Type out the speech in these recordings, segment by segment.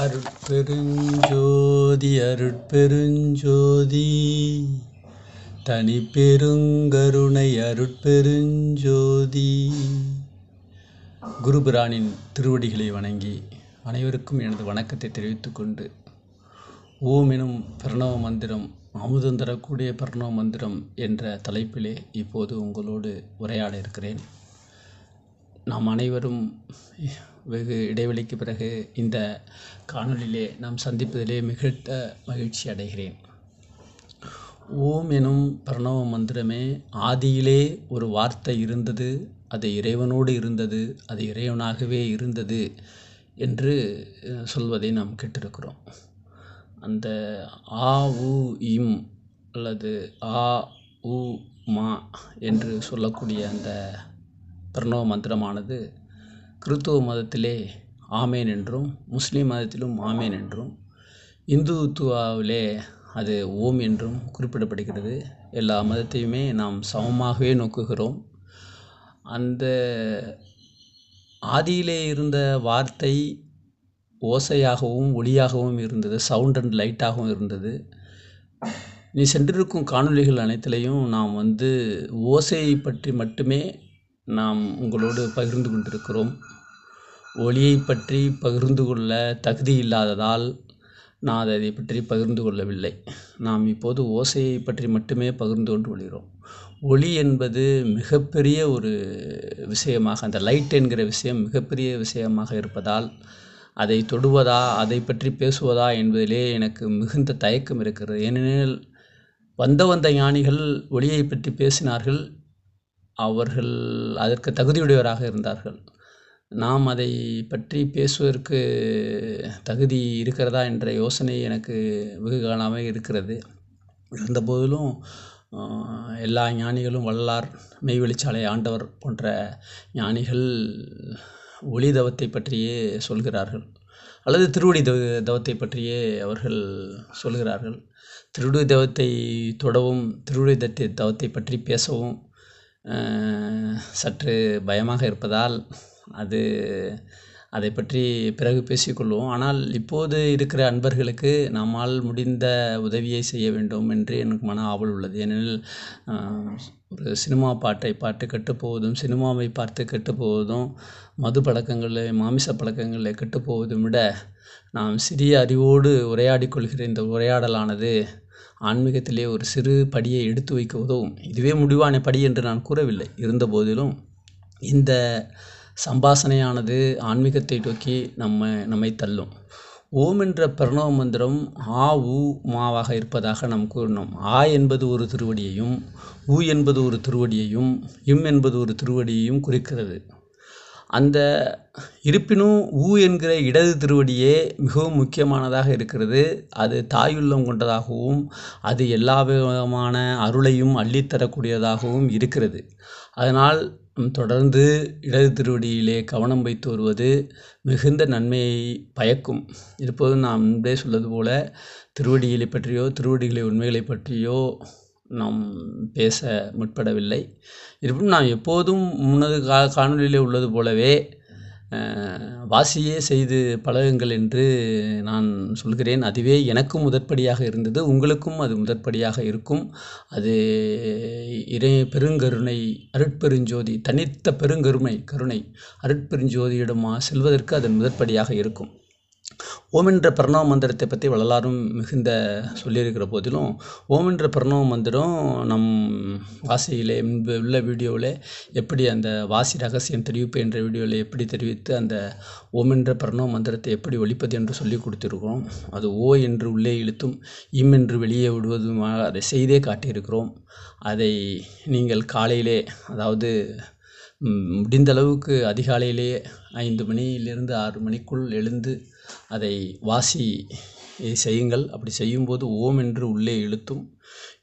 அருட்பெருஞ்சோதி அருட்பெருஞ்சோதி. தனிப்பெருங்கருணை அருட்பெருஞ்சோதி. குருபிரானின் திருவடிகளை வணங்கி அனைவருக்கும் எனது வணக்கத்தை தெரிவித்துக் கொண்டு ஓம் எனும் பிரணவ மந்திரம் அமுதம் தரக்கூடிய பிரணவ மந்திரம் என்ற தலைப்பிலே இப்போது உங்களோடு உரையாட இருக்கிறேன் நாம் அனைவரும் வெகு இடைவெளிக்கு பிறகு இந்த காணொளியிலே நாம் சந்திப்பதிலே மிகுந்த மகிழ்ச்சி அடைகிறேன். ஓம் எனும் பிரணவ மந்திரமே ஆதியிலே ஒரு வார்த்தை இருந்தது அது இறைவனோடு இருந்தது அது இறைவனாகவே இருந்தது என்று சொல்வதை நாம் கேட்டிருக்கிறோம். அந்த ஆ உ இம் அல்லது ஆ உ மா என்று சொல்லக்கூடிய அந்த பிரணவ மந்திரமானது கிறித்துவ மதத்திலே ஆமேன் என்றும் முஸ்லீம் மதத்திலும் ஆமேன் என்றும் இந்துத்துவாவிலே அது ஓம் என்றும் குறிப்பிடப்படுகிறது. எல்லா மதத்தையுமே நாம் சமமாகவே நோக்குகிறோம். அந்த ஆதியிலே இருந்த வார்த்தை ஓசையாகவும் ஒளியாகவும் இருந்தது. சவுண்ட் அண்ட் லைட்டாகவும் இருந்தது. நீ சென்றிருக்கும் காணொளிகள் அனைத்திலையும் நாம் வந்து ஓசையை பற்றி மட்டுமே நாம் உங்களோடு பகிர்ந்து கொண்டிருக்கிறோம். ஒளியை பற்றி பகிர்ந்து கொள்ள தகுதி இல்லாததால் நான் அதை பற்றி பகிர்ந்து கொள்ளவில்லை. நாம் இப்போது ஓசையை பற்றி மட்டுமே பகிர்ந்து கொண்டு வருகிறோம் ஒளி என்பது மிகப்பெரிய ஒரு விஷயமாக அந்த லைட் என்கிற விஷயம் மிகப்பெரிய விஷயமாக இருப்பதால் அதை தொடுவதா அதை பற்றி பேசுவதா என்பதிலே எனக்கு மிகுந்த தயக்கம் இருக்கிறது. ஏனெனில் வந்த வந்த ஞானிகள் ஒளியை பற்றி பேசினார்கள் அவர்கள் அதற்கு தகுதியுடையவராக இருந்தார்கள். நாம் அதை பற்றி பேசுவதற்கு தகுதி இருக்கிறதா என்ற யோசனை எனக்கு வெகு காலமாக இருக்கிறது. இருந்தபோதிலும் எல்லா ஞானிகளும் வள்ளலார் மெய்வெளிச்சாலை ஆண்டவர் போன்ற ஞானிகள் ஒளி தவத்தை பற்றியே சொல்கிறார்கள். அல்லது திருவடி தவ தவத்தை பற்றியே அவர்கள் சொல்கிறார்கள். திருவடி தவத்தை தொடவும் திருவடி தத்தை தவத்தை பற்றி பேசவும் சற்று பயமாக இருப்பதால் அது அதை பற்றி பிறகு பேசிக்கொள்வோம் ஆனால் இப்போது இருக்கிற அன்பர்களுக்கு நம்மால் முடிந்த உதவியை செய்ய வேண்டும் என்று எனக்கு மன ஆவல் உள்ளது. ஏனெனில் ஒரு சினிமா பாட்டை பார்த்து கெட்டுப்போவதும் சினிமாவை பார்த்து கெட்டுப்போவதும் மது பழக்கங்களை மாமிச பழக்கங்களை கெட்டுப்போவதும் விட நாம் சிறிய அறிவோடு உரையாடிக் கொள்கிற இந்த உரையாடலானது ஆன்மீகத்திலே ஒரு சிறு படியை எடுத்து வைக்க உதவும் இதுவே முடிவான படி என்று நான் கூறவில்லை. இருந்தபோதிலும் இந்த சம்பாசனையானது ஆன்மீகத்தை நோக்கி நம்ம நம்மை தள்ளும். ஓம் என்ற பிரணவ மந்திரம் ஆ உ மாவாக இருப்பதாக நாம் கூறினோம். ஆ என்பது ஒரு திருவடியையும் உ என்பது ஒரு திருவடியையும் இம் என்பது ஒரு திருவடியையும் குறிக்கிறது. அந்த இருப்பினும் ஊ என்கிற இடது திருவடியே மிகவும் முக்கியமானதாக இருக்கிறது. அது தாயுள்ளம் கொண்டதாகவும் அது எல்லா விதமான அருளையும் அள்ளித்தரக்கூடியதாகவும் இருக்கிறது. அதனால் தொடர்ந்து இடது திருவடியிலே கவனம் வைத்து வருவது மிகுந்த நன்மையை பயக்கும். இருப்பது நாம் முன்பே சொல்வது போல திருவடிகளை பற்றியோ திருவடிகளை உண்மைகளை பற்றியோ நாம் பேச முற்படவில்லை. இருப்பினும் நாம் எப்போதும் முன்னது கா காணொலியிலே உள்ளது போலவே வாசியே செய்து பழகுங்கள் என்று நான் சொல்கிறேன். அதுவே எனக்கும் முதற்படியாக இருந்தது உங்களுக்கும் அது முதற்படியாக இருக்கும். அது இறை பெருங்கருணை அருட்பெருஞ்சோதி தனித்த பெருங்கருணை கருணை அருட்பெருஞ்சோதியிடமா செல்வதற்கு அது முதற்படியாக இருக்கும். ஓம் என்ற பிரணவ மந்திரத்தை பற்றி வரலாறும் மிகுந்த சொல்லியிருக்கிற போதிலும் ஓம் என்ற பிரணவ மந்திரம் நம் வாசியிலே முன்பு உள்ள வீடியோவில் எப்படி அந்த வாசி ரகசியம் தெரிவிப்பு என்ற வீடியோவில் எப்படி தெரிவித்து அந்த ஓம் என்ற பிரணவ மந்திரத்தை எப்படி ஒழிப்பது என்று சொல்லி கொடுத்துருக்கிறோம். அது ஓ என்று உள்ளே இழுத்தும் இம் என்று வெளியே விடுவதுமாக அதை செய்தே காட்டியிருக்கிறோம். அதை நீங்கள் காலையிலே அதாவது முடிந்த அளவுக்கு அதிகாலையிலேயே ஐந்து மணியிலிருந்து ஆறு மணிக்குள் எழுந்து அதை வாசி செய்யுங்கள். அப்படி செய்யும்போது ஓம் என்று உள்ளே இழுத்தும்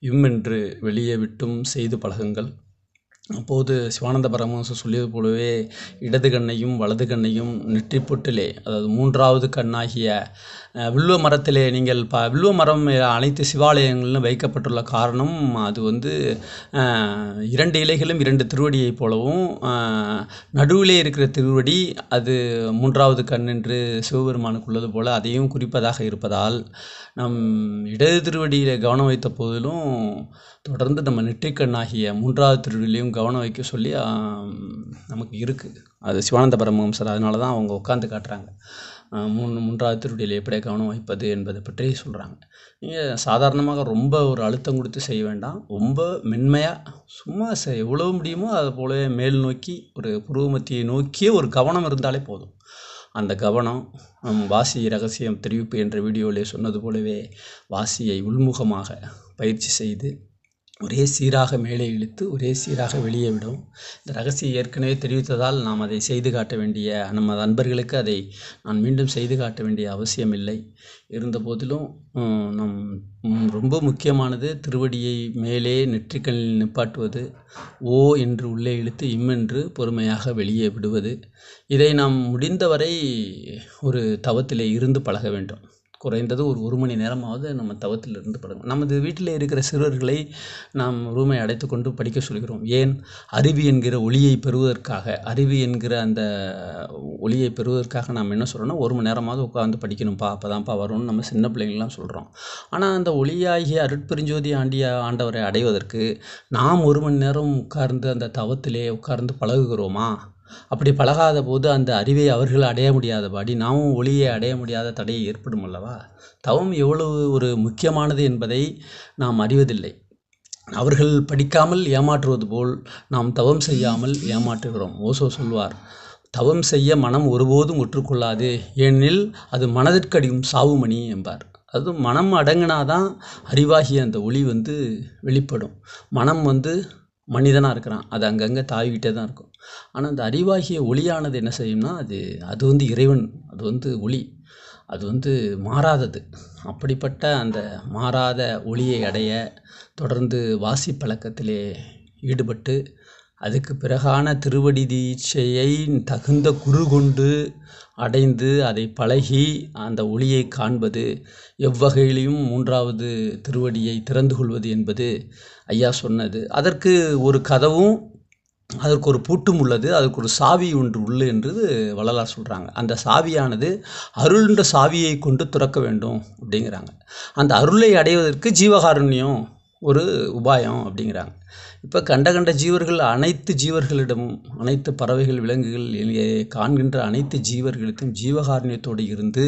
இம் என்று வெளியே விட்டும் செய்து பழகுங்கள். அப்போது சிவானந்த பரமஹம்சர் சொல்லியது போலவே இடது கண்ணையும் வலது கண்ணையும் நெற்றி பொட்டிலே அதாவது மூன்றாவது கண்ணாகிய வில்லுவ வில்வ மரத்திலே நீங்கள் ப வில்வ மரம் அனைத்து சிவாலயங்களிலும் வைக்கப்பட்டுள்ள காரணம் அது வந்து இரண்டு இலைகளும் இரண்டு திருவடியைப் போலவும் நடுவிலே இருக்கிற திருவடி அது மூன்றாவது கண் என்று சிவபெருமானுக்கு உள்ளது போல அதையும் குறிப்பதாக இருப்பதால் நம் இடது திருவடியில் கவனம் வைத்த போதிலும் தொடர்ந்து நம்ம நெற்றிக்கண்ணாகிய மூன்றாவது திருவடியிலையும் கவனம் வைக்க சொல்லி நமக்கு இருக்குது அது சிவானந்த பரமஹம்சர் அதனால தான் அவங்க உட்காந்து காட்டுறாங்க. மூணு மூன்றாவது திருடியில் எப்படி கவனம் வைப்பது என்பதை பற்றி சொல்கிறாங்க நீங்கள் சாதாரணமாக ரொம்ப ஒரு அழுத்தம் கொடுத்து செய்ய வேண்டாம். ரொம்ப மென்மையாக சும்மா செ எவ்வளவு முடியுமோ அதை போலவே மேல் நோக்கி ஒரு புருவமத்தியை நோக்கியே ஒரு கவனம் இருந்தாலே போதும். அந்த கவனம் வாசி ரகசியம் தெரிவிப்பு என்ற வீடியோவிலே சொன்னது போலவே வாசியை உள்முகமாக பயிற்சி செய்து ஒரே சீராக மேலே இழுத்து ஒரே சீராக வெளியே விடும். இந்த ரகசியம் ஏற்கனவே தெரிவித்ததால் நாம் அதை செய்து காட்ட வேண்டிய நமது நண்பர்களுக்கு அதை நான் மீண்டும் செய்து காட்ட வேண்டிய அவசியம் இல்லை. நம் ரொம்ப முக்கியமானது திருவடியை மேலே நெற்றிக்கண்ணில் நிப்பாட்டுவது ஓ என்று உள்ளே இழுத்து இம் என்று பொறுமையாக வெளியே விடுவது. இதை நாம் முடிந்தவரை ஒரு தவத்திலே இருந்து பழக வேண்டும். குறைந்தது ஒரு ஒரு மணி நேரமாவது நம்ம தவத்தில் இருந்து பழகணும் நமது வீட்டில் இருக்கிற சிறுவர்களை நாம் ரூமை அடைத்து கொண்டு படிக்க சொல்கிறோம். ஏன்? அறிவு என்கிற ஒளியை பெறுவதற்காக. அறிவு என்கிற அந்த ஒளியை பெறுவதற்காக நாம் என்ன சொல்கிறோம்னா ஒரு மணி நேரமாவது உட்காந்து படிக்கணும்ப்பா அப்போ தான்ப்பா வரும்னு நம்ம சின்ன பிள்ளைங்களாம் சொல்கிறோம் ஆனால் அந்த ஒளியாகிய அருட்பெருஞ்சோதி ஆண்டிய ஆண்டவரை அடைவதற்கு நாம் ஒரு மணி நேரம் உட்கார்ந்து அந்த தவத்திலே உட்கார்ந்து பழகுகிறோமா? அப்படி பழகாத போது அந்த அறிவை அவர்கள் அடைய முடியாதபடி நாமும் ஒளியை அடைய முடியாத தடை ஏற்படும் அல்லவா? தவம் எவ்வளவு ஒரு முக்கியமானது என்பதை நாம் அறிவதில்லை. அவர்கள் படிக்காமல் ஏமாற்றுவது போல் நாம் தவம் செய்யாமல் ஏமாற்றுகிறோம். ஓசோ சொல்வார் தவம் செய்ய மனம் ஒருபோதும் ஒற்றுக்கொள்ளாது ஏனெனில் அது மனதிற்கடியும் சாவுமணி என்பார். அது மனம் அடங்கினாதான் அறிவாகிய அந்த ஒளி வந்து வெளிப்படும். மனம் வந்து மனிதனாக இருக்கிறான். அது அங்கங்கே தாவிக்கிட்டே தான் இருக்கும். ஆனால் அந்த அறிவாகிய ஒளியானது என்ன செய்யும்னா அது அது வந்து இறைவன் அது வந்து ஒளி அது வந்து மாறாதது. அப்படிப்பட்ட அந்த மாறாத ஒளியை அடைய தொடர்ந்து வாசி பழக்கத்திலே ஈடுபட்டு அதுக்கு பிறகான திருவடி தீட்சையை தகுந்த குரு கொண்டு அடைந்து அதை பழகி அந்த ஒளியை காண்பது எவ்வகையிலையும் மூன்றாவது திருவடியை திறந்து கொள்வது என்பது ஐயா சொன்னது. அதற்கு ஒரு கதவும் அதற்கு ஒரு பூட்டும் உள்ளது அதற்கு ஒரு சாவி ஒன்று உள்ளு என்று வள்ளலார் சொல்கிறாங்க அந்த சாவியானது அருள்ன்ற சாவியை கொண்டு துறக்க வேண்டும் அப்படிங்கிறாங்க. அந்த அருளை அடைவதற்கு ஜீவகாருண்யம் ஒரு உபாயம் அப்படிங்கிறாங்க. இப்போ கண்ட கண்ட ஜீவர்கள் அனைத்து ஜீவர்களிடமும் அனைத்து பறவைகள் விலங்குகள் காண்கின்ற அனைத்து ஜீவர்களுக்கும் ஜீவகாரணியத்தோடு இருந்து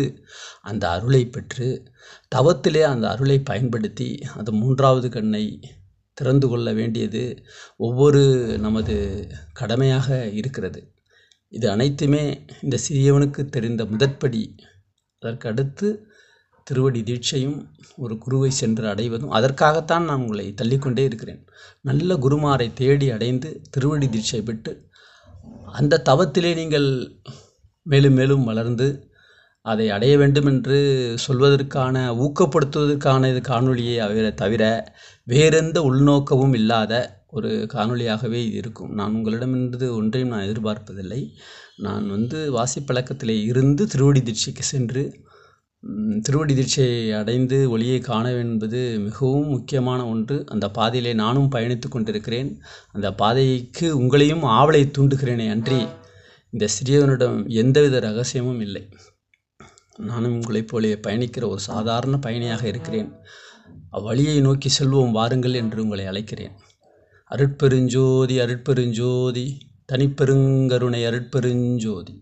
அந்த அருளை பெற்று தவத்திலே அந்த அருளை பயன்படுத்தி அந்த மூன்றாவது கண்ணை திறந்து கொள்ள வேண்டியது ஒவ்வொரு நமது கடமையாக இருக்கிறது. இது அனைத்துமே இந்த சிறியவனுக்கு தெரிந்த முதற்படி. அதற்கடுத்து திருவடி தீட்சையும் ஒரு குருவை சென்று அடைவதும் அதற்காகத்தான் நான் உங்களை தள்ளிக்கொண்டே இருக்கிறேன். நல்ல குருமாரை தேடி அடைந்து திருவடி தீட்சை பெற்று அந்த தவத்திலே நீங்கள் மேலும் மேலும் வளர்ந்து அதை அடைய வேண்டும் என்று சொல்வதற்கான ஊக்கப்படுத்துவதற்கான இது காணொளியை அவரை தவிர வேறெந்த உள்நோக்கமும் இல்லாத ஒரு காணொளியாகவே இது இருக்கும். நான் உங்களிடமிருந்து ஒன்றையும் நான் எதிர்பார்ப்பதில்லை. நான் வந்து வாசிப்பழக்கத்திலே இருந்து திருவடி தீட்சைக்கு சென்று திருவடி தீட்சையை அடைந்து ஒளியை காண என்பது மிகவும் முக்கியமான ஒன்று. அந்த பாதையிலே நானும் பயணித்து கொண்டிருக்கிறேன். அந்த பாதைக்கு உங்களையும் ஆவலை தூண்டுகிறேனே அன்றி இந்த சிறியவனிடம் எந்தவித ரகசியமும் இல்லை. நானும் உங்களைப் போலே பயணிக்கிற ஒரு சாதாரண பயணியாக இருக்கிறேன். அவ்வழியை நோக்கி செல்வோம் வாருங்கள் என்று உங்களை அழைக்கிறேன். அருட்பெருஞ்சோதி அருட்பெருஞ்சோதி தனிப்பெருங்கருணை அருட்பெருஞ்சோதி.